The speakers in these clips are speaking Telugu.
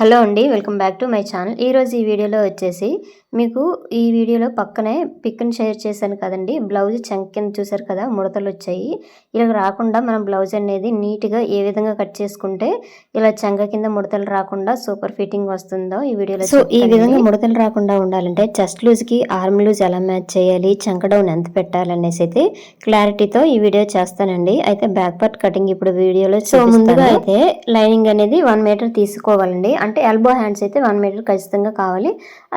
హలో అండి welcome back to my channel. ఈరోజు ఈ వీడియోలో వచ్చేసి మీకు ఈ వీడియోలో పక్కనే పిక్ని షేర్ చేశాను కదండి. బ్లౌజ్ చంక్ కింద చూసారు కదా ముడతలు వచ్చాయి. ఇలా రాకుండా మనం బ్లౌజ్ అనేది నీట్గా ఏ విధంగా కట్ చేసుకుంటే ఇలా చంక కింద ముడతలు రాకుండా సూపర్ ఫిట్టింగ్ వస్తుందో ఈ వీడియోలో సో ఈ విధంగా ముడతలు రాకుండా ఉండాలంటే చెస్ట్ లూజ్కి ఆర్మ్ లూజ్ ఎలా మ్యాచ్ చేయాలి చంక డౌన్ ఎంత పెట్టాలనేసి అయితే క్లారిటీతో ఈ వీడియో చేస్తానండి. అయితే బ్యాక్ పార్ట్ కటింగ్ ఇప్పుడు వీడియోలో సో ముందుగా అయితే లైనింగ్ అనేది వన్ మీటర్ తీసుకోవాలండి. అంటే ఎల్బో హ్యాండ్స్ అయితే వన్ మీటర్ ఖచ్చితంగా కావాలి.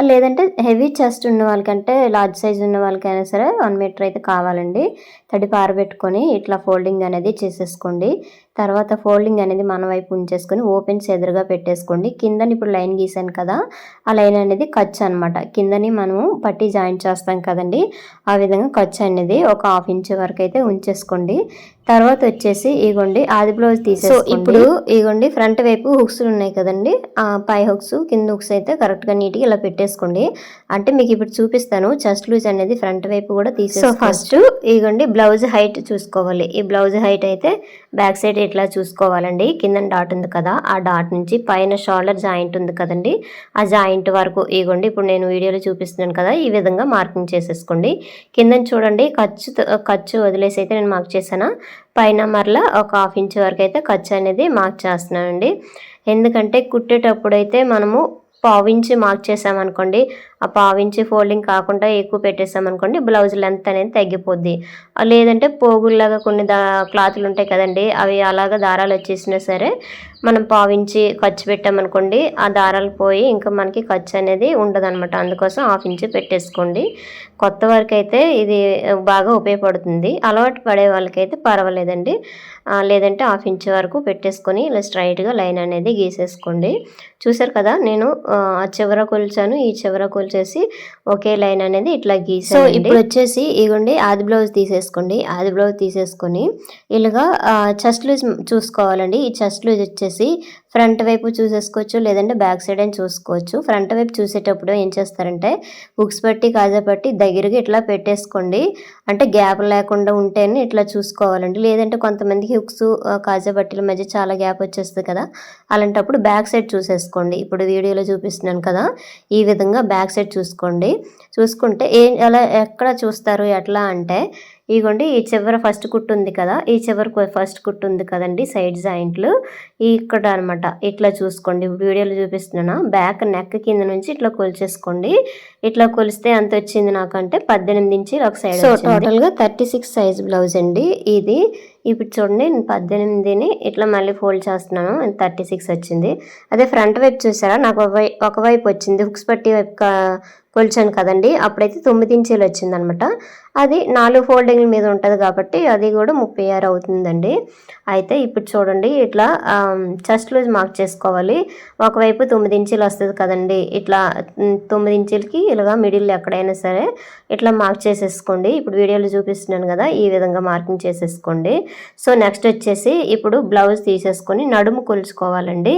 లేదంటే హెవీ చెస్ట్ ఉన్న వాళ్ళకంటే లార్జ్ సైజ్ ఉన్న వాళ్ళకైనా సరే వన్ మీటర్ అయితే కావాలండి. తడి పారబెట్టుకొని ఇట్లా ఫోల్డింగ్ అనేది చేసేసుకోండి. తర్వాత ఫోల్డింగ్ అనేది మన వైపు ఉంచేసుకొని ఓపెన్స్ ఎదురుగా పెట్టేసుకోండి. కిందని ఇప్పుడు లైన్ గీసాను కదా ఆ లైన్ అనేది ఖర్చు అనమాట కిందని మనము పట్టి జాయింట్ చేస్తాం కదండి ఆ విధంగా ఖర్చు అనేది ఒక హాఫ్ ఇంచ్ వరకు అయితే ఉంచేసుకోండి. తర్వాత వచ్చేసి ఇగోండి ఆది బ్లౌజ్ తీసే ఇప్పుడు ఇగోండి ఫ్రంట్ వైపు హుక్స్ ఉన్నాయి కదండి ఆ పై హుక్స్ కింద హుక్స్ అయితే కరెక్ట్గా నీట్గా ఇలా పెట్టేసుకోండి. అంటే మీకు ఇప్పుడు చూపిస్తాను చెస్ట్ లూజ్ అనేది ఫ్రంట్ వైపు కూడా తీసే సో ఫస్ట్ ఇగోండి బ్లౌజ్ హైట్ చూసుకోవాలి. ఈ బ్లౌజ్ హైట్ అయితే బ్యాక్ సైడ్ ఇట్లా చూసుకోవాలండి? కింద డాట్ ఉంది కదా ఆ డాట్ నుంచి పైన షోల్డర్ జాయింట్ ఉంది కదండి ఆ జాయింట్ వరకు ఇగోండి ఇప్పుడు నేను వీడియోలో చూపిస్తున్నాను కదా ఈ విధంగా మార్కింగ్ చేసేసుకోండి. కింద చూడండి ఖర్చు ఖర్చు వదిలేసి అయితే నేను మార్క్ చేశాను? పైన మరలా ఒక హాఫ్ ఇంచ్ వరకు అయితే ఖర్చు అనేది మార్క్ చేస్తున్నామండి ఎందుకంటే కుట్టేటప్పుడు అయితే మనము పావించి మార్క్ చేసామనుకోండి ఆ పావించి ఫోల్డింగ్ కాకుండా ఎక్కువ పెట్టేసామనుకోండి బ్లౌజ్ లెంత్ అనేది తగ్గిపోద్ది. లేదంటే పోగుల్లాగా కొన్ని దా క్లాతులు ఉంటాయి కదండి అవి అలాగా దారాలు వచ్చేసినా సరే మనం పావించి ఖర్చు పెట్టామనుకోండి ఆ దారాలు పోయి ఇంకా మనకి ఖర్చు అనేది ఉండదన్నమాట. అందుకోసం హాఫ్ ఇంచ్ పెట్టేసుకోండి. కొత్త వరకు అయితే ఇది బాగా ఉపయోగపడుతుంది. అలవాటు పడే వాళ్ళకైతే పర్వాలేదండి. లేదంటే హాఫ్ ఇంచ్ వరకు పెట్టేసుకొని ఇలా స్ట్రైట్గా లైన్ అనేది గీసేసుకోండి. చూసారు కదా నేను ఆ చివర కొలిచాను. ఈ చివర కొలిచేసి ఒకే లైన్ అనేది ఇట్లా గీసాను సో ఇప్పుడు వచ్చేసి ఇగోండి ఆది బ్లౌజ్ తీసేసుకోండి. ఆది బ్లౌజ్ తీసేసుకొని ఇలాగా చెస్ట్ లూజ్ చూసుకోవాలండి. ఈ చెస్ట్ లూజ్ వచ్చేసి ఫ్రంట్ వైపు చూసేసుకోవచ్చు లేదంటే బ్యాక్ సైడ్ అని చూసుకోవచ్చు. ఫ్రంట్ వైపు చూసేటప్పుడు ఏం చేస్తారంటే బుక్స్ పట్టి కాజా పట్టి దగ్గరగా ఇట్లా పెట్టేసుకోండి. అంటే గ్యాప్ లేకుండా ఉంటేనే ఇట్లా చూసుకోవాలండి. లేదంటే కొంతమందికి హుక్స్ కాజా పట్టీల మధ్య చాలా గ్యాప్ వచ్చేస్తుంది కదా అలాంటప్పుడు బ్యాక్ సైడ్ చూసేసుకోండి. ఇప్పుడు వీడియోలో చూపిస్తున్నాను కదా ఈ విధంగా బ్యాక్ సైడ్ చూసుకోండి. చూసుకుంటే ఏ అలా ఎక్కడ చూస్తారు ఎట్లా అంటే ఇగోండి ఈ చివర ఫస్ట్ కుట్టు ఉంది కదా ఈ చివర ఫస్ట్ కుట్టు ఉంది కదండి సైడ్ జాయింట్లు. ఇక్కడ అనమాట ఇట్లా చూసుకోండి వీడియోలో చూపిస్తున్నాను బ్యాక్ నెక్ కింద నుంచి ఇట్లా కొలిచేసుకోండి. ఇట్లా కొలిస్తే ఎంత వచ్చింది నాకంటే పద్దెనిమిది ఇంచి ఒక సైడ్ సో టోటల్గా థర్టీ సిక్స్ సైజ్ బ్లౌజ్ అండి ఇది. ఇప్పుడు చూడండి నేను పద్దెనిమిదిని ఇట్లా మళ్ళీ ఫోల్డ్ చేస్తున్నాను థర్టీ సిక్స్ వచ్చింది. అదే ఫ్రంట్ వైపు చూసారా? నాకు ఒకవైపు వచ్చింది. హుక్స్ పట్టి వైపు కొలిచాను కదండి. అప్పుడైతే తొమ్మిది ఇంచీలు వచ్చిందనమాట. అది నాలుగు ఫోల్డింగ్ల మీద ఉంటుంది కాబట్టి అది కూడా ముప్పై ఆరు అవుతుందండి. అయితే ఇప్పుడు చూడండి ఇట్లా చెస్ట్ లూజ్ మార్క్ చేసుకోవాలి. ఒకవైపు తొమ్మిది ఇంచీలు వస్తుంది కదండి. ఇట్లా తొమ్మిది ఇంచులకి ఇలాగా మిడిల్ ఎక్కడైనా సరే ఇట్లా మార్క్ చేసేసుకోండి. ఇప్పుడు వీడియోలో చూపిస్తున్నాను కదా ఈ విధంగా మార్కింగ్ చేసేసుకోండి. సో నెక్స్ట్ వచ్చేసి ఇప్పుడు బ్లౌజ్ తీసేసుకొని నడుము కొలుచుకోవాలండి.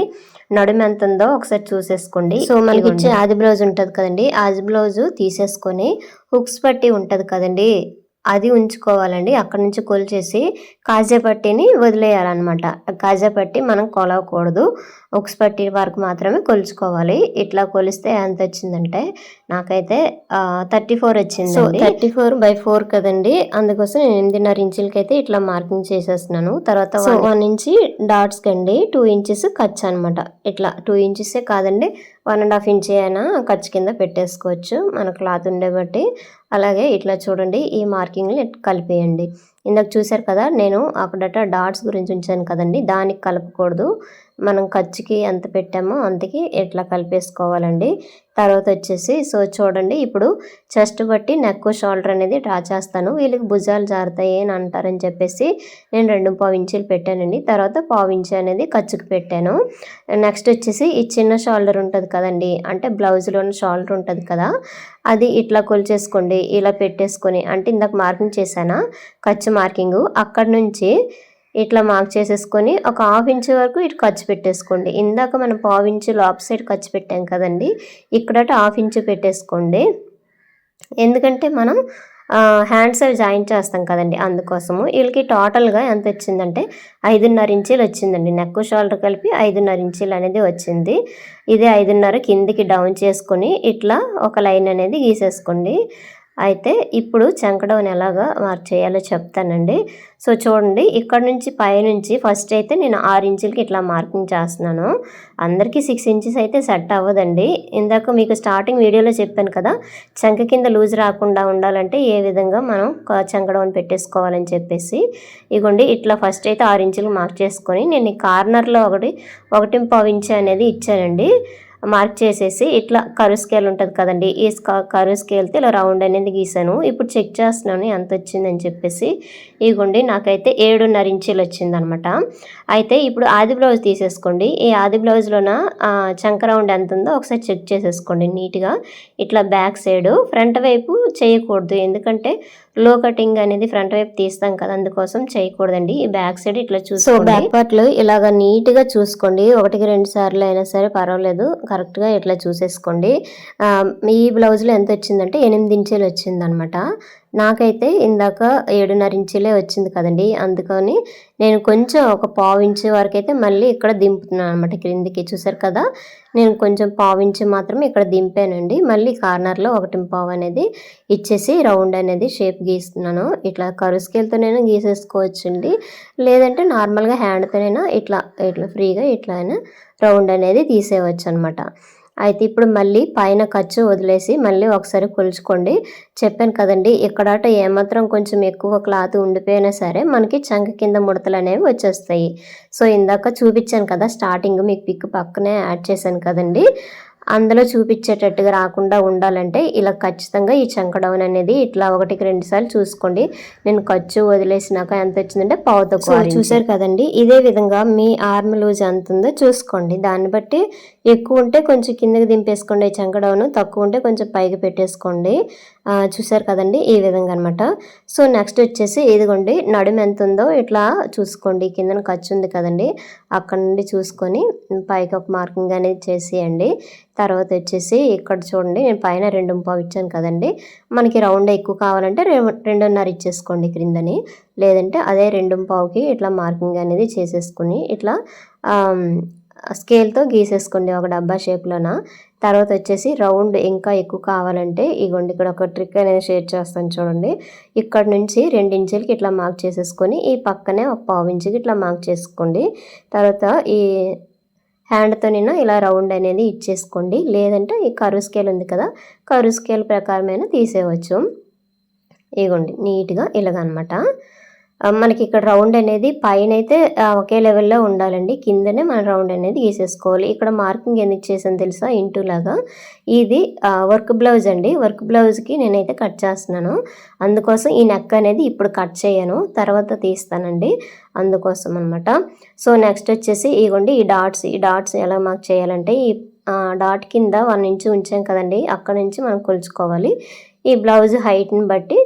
నడుము ఎంత ఉందో ఒకసారి చూసేసుకోండి. సో మనకి ఇచ్చే ఆది బ్లౌజ్ ఉంటుంది కదండి. ఆది బ్లౌజ్ తీసేసుకొని హుక్స్ పట్టి ఉంటుంది కదండి. అది ఉంచుకోవాలండి. అక్కడ నుంచి కొలిచేసి కాజా పట్టిని వదిలేయాలన్నమాట. కాజా పట్టి మనం కొలవకూడదు. ఉక్స్ పట్టి వరకు మాత్రమే కొలుచుకోవాలి. ఇట్లా కొలిస్తే ఎంత వచ్చిందంటే నాకైతే థర్టీ ఫోర్ వచ్చింది థర్టీ ఫోర్ బై ఫోర్ కదండి. అందుకోసం నేను ఎనిమిదిన్నర ఇంచులకి అయితే ఇట్లా మార్కింగ్ చేసేస్తున్నాను. తర్వాత వన్ ఇంచి డాట్స్ కండి టూ ఇంచెస్ ఖర్చు అనమాట ఇట్లా టూ ఇంచెసే కాదండి వన్ అండ్ హాఫ్ ఇంచ్ అయినా ఖర్చు కింద పెట్టేసుకోవచ్చు. మన క్లాత్ ఉండే బట్టి అలాగే ఇట్లా చూడండి ఈ మార్కింగ్ని కలిపేయండి. ఇందాక చూసారు కదా నేను అక్కడట డాట్స్ గురించి ఉంచాను కదండి. దానికి కలపకూడదు. మనం ఖర్చుకి ఎంత పెట్టామో అంతకి ఎట్లా కలిపేసుకోవాలండి. తర్వాత వచ్చేసి సో చూడండి ఇప్పుడు చెస్ట్ బట్టి నెక్ షోల్డర్ అనేది డ్రా చేస్తాను. వీళ్ళకి భుజాలు జారుతాయి అని అంటారని చెప్పేసి నేను రెండు పావు ఇంచులు పెట్టానండి. తర్వాత పావు ఇంచు అనేది ఖర్చుకు పెట్టాను. నెక్స్ట్ వచ్చేసి ఈ చిన్న షోల్డర్ ఉంటుంది కదండి అంటే బ్లౌజ్లో షోల్డర్ ఉంటుంది కదా అది ఇట్లా కొలిచేసుకోండి ఇలా పెట్టేసుకొని అంటే ఇందాక మార్కింగ్ చేశానా ఖర్చు మార్కింగ్. అక్కడ నుంచి ఇట్లా మార్క్ చేసేసుకొని ఒక హాఫ్ ఇంచ్ వరకు ఇటు ఖర్చు పెట్టేసుకోండి. ఇందాక మనం పావు ఇంచు లాప్ సైడ్ ఖర్చు పెట్టాం కదండి ఇక్కడట హాఫ్ ఇంచు పెట్టేసుకోండి. ఎందుకంటే మనం హ్యాండ్స్ అవి జాయిన్ చేస్తాం కదండి అందుకోసము. వీళ్ళకి టోటల్గా ఎంత వచ్చిందంటే ఐదున్నర ఇంచీలు వచ్చిందండి. నెక్ షోల్డర్ కలిపి ఐదున్నర ఇంచీలు అనేది వచ్చింది. ఇదే ఐదున్నర కిందికి డౌన్ చేసుకొని ఇట్లా ఒక లైన్ అనేది గీసేసుకోండి. అయితే ఇప్పుడు చెంకడౌన్ ఎలాగా మార్క్ చేయాలో చెప్తానండి. సో చూడండి ఇక్కడ నుంచి పైనుంచి ఫస్ట్ అయితే నేను ఆరు ఇంచులకి ఇట్లా మార్కింగ్ చేస్తున్నాను. అందరికీ సిక్స్ ఇంచెస్ అయితే సెట్ అవ్వదండి. ఇందాక మీకు స్టార్టింగ్ వీడియోలో చెప్పాను కదా చంక కింద లూజ్ రాకుండా ఉండాలంటే ఏ విధంగా మనం చెంకడౌన్ పెట్టేసుకోవాలని చెప్పేసి. ఇగోండి ఇట్లా ఫస్ట్ అయితే ఆరు ఇంచులు మార్క్ చేసుకొని నేను ఈ కార్నర్లో ఒకటి ఒకటి పావు ఇంచు అనేది ఇచ్చానండి. మార్క్ చేసేసి ఇట్లా కరు స్కేల్ ఉంటుంది కదండి. ఈ కరు స్కేల్తో ఇలా రౌండ్ అనేది గీసాను. ఇప్పుడు చెక్ చేస్తున్నాను ఎంత వచ్చిందని చెప్పేసి. ఇగోండి నాకైతే ఏడున్నర ఇంచీలు వచ్చిందనమాట. అయితే ఇప్పుడు ఆది బ్లౌజ్ తీసేసుకోండి. ఈ ఆది బ్లౌజ్లోన చంక రౌండ్ ఎంత ఉందో ఒకసారి చెక్ చేసేసుకోండి నీట్గా. ఇట్లా బ్యాక్ సైడ్ ఫ్రంట్ వైపు చేయకూడదు. ఎందుకంటే లో కటింగ్ అనేది ఫ్రంట్ వైపు తీస్తాం కదా అందుకోసం చేయకూడదండి. ఈ బ్యాక్ సైడ్ ఇట్లా చూసి బ్యాక్ పార్ట్లు ఇలాగ నీట్గా చూసుకోండి. ఒకటికి రెండు సార్లు అయినా సరే పర్వాలేదు. కరెక్ట్గా ఇట్లా చూసేసుకోండి. ఈ బ్లౌజ్లో ఎంత వచ్చిందంటే ఎనిమిది ఇంచులు వచ్చిందనమాట. నాకైతే ఇందాక ఏడున్నర ఇంచులే వచ్చింది కదండి. అందుకని నేను కొంచెం ఒక పావు ఇంచు వరకు అయితే మళ్ళీ ఇక్కడ దింపుతున్నాను అనమాట క్రిందికి. చూసారు కదా? నేను కొంచెం పావు ఇంచు మాత్రం ఇక్కడ దింపానండి. మళ్ళీ కార్నర్లో ఒకటి పావు అనేది ఇచ్చేసి రౌండ్ అనేది షేప్ గీస్తున్నాను. ఇట్లా కరు స్కేల్తోనైనా గీసేసుకోవచ్చండి. లేదంటే నార్మల్గా హ్యాండ్తోనైనా ఇట్లా ఇట్లా ఫ్రీగా ఇట్లా అయినా రౌండ్ అనేది తీసేయవచ్చు అనమాట అయితే ఇప్పుడు మళ్ళీ పైన ఖర్చు వదిలేసి మళ్ళీ ఒకసారి కొలుచుకోండి. చెప్పాను కదండి ఇక్కడట ఏమాత్రం కొంచెం ఎక్కువ క్లాత్ ఉండిపోయినా సరే మనకి చంక కింద ముడతలు అనేవి వచ్చేస్తాయి. సో ఇందాక చూపించాను కదా స్టార్టింగ్ మీకు పిక్ పక్కనే యాడ్ చేశాను కదండి. అందులో చూపించేటట్టుగా రాకుండా ఉండాలంటే ఇలా ఖచ్చితంగా ఈ చంక డౌన్ అనేది ఇట్లా ఒకటికి రెండు సార్లు చూసుకోండి. నేను ఖర్చు వదిలేసినాక ఎంత వచ్చిందంటే పావు తక్కువ చూసారు కదండి ఇదే విధంగా మీ ఆర్మ్ లూజ్ ఎంత ఉందో చూసుకోండి. దాన్ని బట్టి ఎక్కువ ఉంటే కొంచెం కిందకి దింపేసుకోండి చంక డౌన్ తక్కువ ఉంటే కొంచెం పైకి పెట్టేసుకోండి. చూసారు కదండి ఈ విధంగా అనమాట సో నెక్స్ట్ వచ్చేసి ఇదిగోండి నడుము ఎంత ఉందో ఇట్లా చూసుకోండి కిందన ఖర్చు ఉంది కదండి అక్కడ నుండి చూసుకొని పైకి ఒక మార్కింగ్ అనేది చేసేయండి. తర్వాత వచ్చేసి ఇక్కడ చూడండి నేను పైన రెండు పావు ఇచ్చాను కదండి మనకి రౌండ్ ఎక్కువ కావాలంటే రెండున్నర ఇచ్చేసుకోండి క్రిందని. లేదంటే అదే రెండు పావుకి ఇట్లా మార్కింగ్ అనేది చేసేసుకుని ఇట్లా స్కేల్తో గీసేసుకోండి ఒక డబ్బా షేప్లోన. తర్వాత వచ్చేసి రౌండ్ ఇంకా ఎక్కువ కావాలంటే ఇగోండి ఇక్కడ ఒక ట్రిక్ అనేది షేర్ చేస్తాను చూడండి. ఇక్కడ నుంచి రెండు ఇంచులకి ఇట్లా మార్క్ చేసేసుకొని ఈ పక్కనే ఒక పావు ఇంచుకి ఇట్లా మార్క్ చేసుకోండి. తర్వాత ఈ హ్యాండ్తో నేను ఇలా రౌండ్ అనేది ఇచ్చేసుకోండి. లేదంటే ఈ కరు స్కేల్ ఉంది కదా కరు స్కేల్ ప్రకారమైన తీసేయవచ్చు. ఇగోండి నీట్గా ఇలాగనమాట. మనకి ఇక్కడ రౌండ్ అనేది పైన అయితే ఒకే లెవెల్లో ఉండాలండి. కిందనే మన రౌండ్ అనేది గీసేసుకోవాలి. ఇక్కడ మార్కింగ్ ఎందుకు చేసాను తెలుసా? ఇంటూ లాగా. ఇది వర్క్ బ్లౌజ్ అండి. వర్క్ బ్లౌజ్కి నేనైతే కట్ చేస్తున్నాను. అందుకోసం ఈ నెక్ అనేది ఇప్పుడు కట్ చేయను. తర్వాత తీస్తానండి. అందుకోసం అనమాట సో నెక్స్ట్ వచ్చేసి ఇగోండి ఈ డాట్స్. ఈ డాట్స్ ఎలా మార్క్ చేయాలంటే ఈ డాట్ కింద వన్ ఇంచ్ ఉంచాం కదండి. అక్కడ నుంచి మనం కొలుచుకోవాలి. ఈ బ్లౌజ్ హైట్ని బట్టి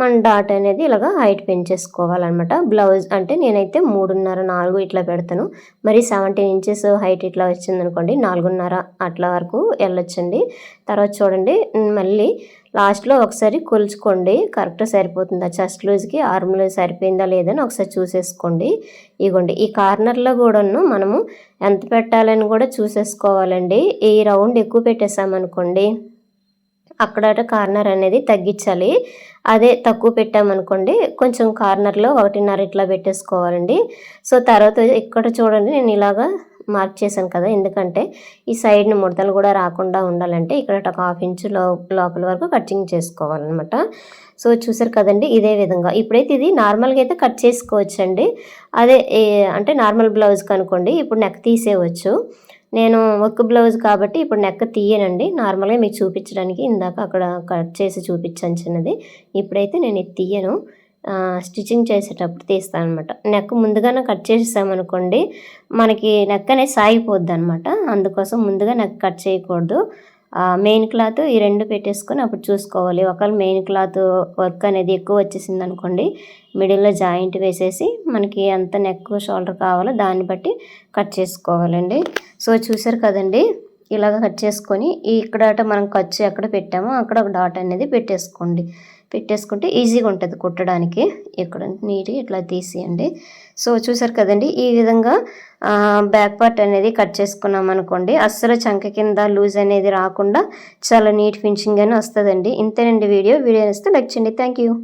మన డాట్ అనేది ఇలాగా హైట్ పెంచేసుకోవాలన్నమాట. బ్లౌజ్ అంటే నేనైతే మూడున్నర నాలుగు ఇట్లా పెడతాను. మరి సెవెంటీన్ ఇంచెస్ హైట్ ఇట్లా వచ్చిందనుకోండి నాలుగున్నర అట్లా వరకు వెళ్ళొచ్చండి. తర్వాత చూడండి మళ్ళీ లాస్ట్లో ఒకసారి కొలుచుకోండి. కరెక్ట్ సరిపోతుందా? చెస్ట్ లూజ్కి ఆర్మ్ లూజ్ సరిపోయిందా లేదని ఒకసారి చూసేసుకోండి. ఇగోండి ఈ కార్నర్లో కూడాను మనము ఎంత పెట్టాలని కూడా చూసేసుకోవాలండి. ఈ రౌండ్ ఎక్కువ పెట్టేసామనుకోండి. అక్కడ కార్నర్ అనేది తగ్గించాలి. అదే తక్కువ పెట్టామనుకోండి కొంచెం కార్నర్లో ఒకటిన్నర ఇట్లా పెట్టేసుకోవాలండి. సో తర్వాత ఇక్కడ చూడండి నేను ఇలాగా మార్క్ చేశాను కదా ఎందుకంటే ఈ సైడ్ని ముడతలు కూడా రాకుండా ఉండాలంటే ఇక్కడ ఒక హాఫ్ ఇంచు లోపల వరకు కటింగ్ చేసుకోవాలన్నమాట. సో చూసారు కదండి ఇదే విధంగా. ఇప్పుడైతే ఇది నార్మల్గా అయితే కట్ చేసుకోవచ్చండి. అదే అంటే నార్మల్ బ్లౌజ్ కనుకోండి ఇప్పుడు నెక్ తీసేయవచ్చు. నేను వర్క్ బ్లౌజ్ కాబట్టి ఇప్పుడు నెక్ తీయనండి. నార్మల్గా మీకు చూపించడానికి ఇందాక అక్కడ కట్ చేసి చూపించాను చిన్నది. ఇప్పుడైతే నేను ఇది తీయను. స్టిచ్చింగ్ చేసేటప్పుడు తీస్తాను అనమాట నెక్ ముందుగానే కట్ చేసేసామనుకోండి మనకి నెక్ అనేది సాగిపోద్ది అనమాట అందుకోసం ముందుగా నెక్ కట్ చేయకూడదు. మెయిన్ క్లాత్ ఈ రెండు పెట్టేసుకొని అప్పుడు చూసుకోవాలి. ఒకవేళ మెయిన్ క్లాత్ వర్క్ అనేది ఎక్కువ వచ్చేసింది అనుకోండి మిడిల్లో జాయింట్ వేసేసి మనకి ఎంత నెక్ షోల్డర్ కావాలో దాన్ని బట్టి కట్ చేసుకోవాలండి. సో చూసారు కదండి? ఇలాగ కట్ చేసుకొని ఇక్కడ మనం ఖర్చు ఎక్కడ పెట్టామో అక్కడ ఒక డాట్ అనేది పెట్టేసుకోండి. పెట్టేసుకుంటే ఈజీగా ఉంటుంది కుట్టడానికి. ఇక్కడ నీటి ఇట్లా తీసేయండి. సో చూసారు కదండి ఈ విధంగా బ్యాక్ పార్ట్ అనేది కట్ చేసుకున్నాం అనుకోండి అస్సలు చంక కింద లూజ్ అనేది రాకుండా చాలా నీట్ ఫినిషింగ్ అని వస్తుందండి. ఇంతేనండి వీడియో. వీడియో ఇస్తే లైక్ చేయండి. Thank you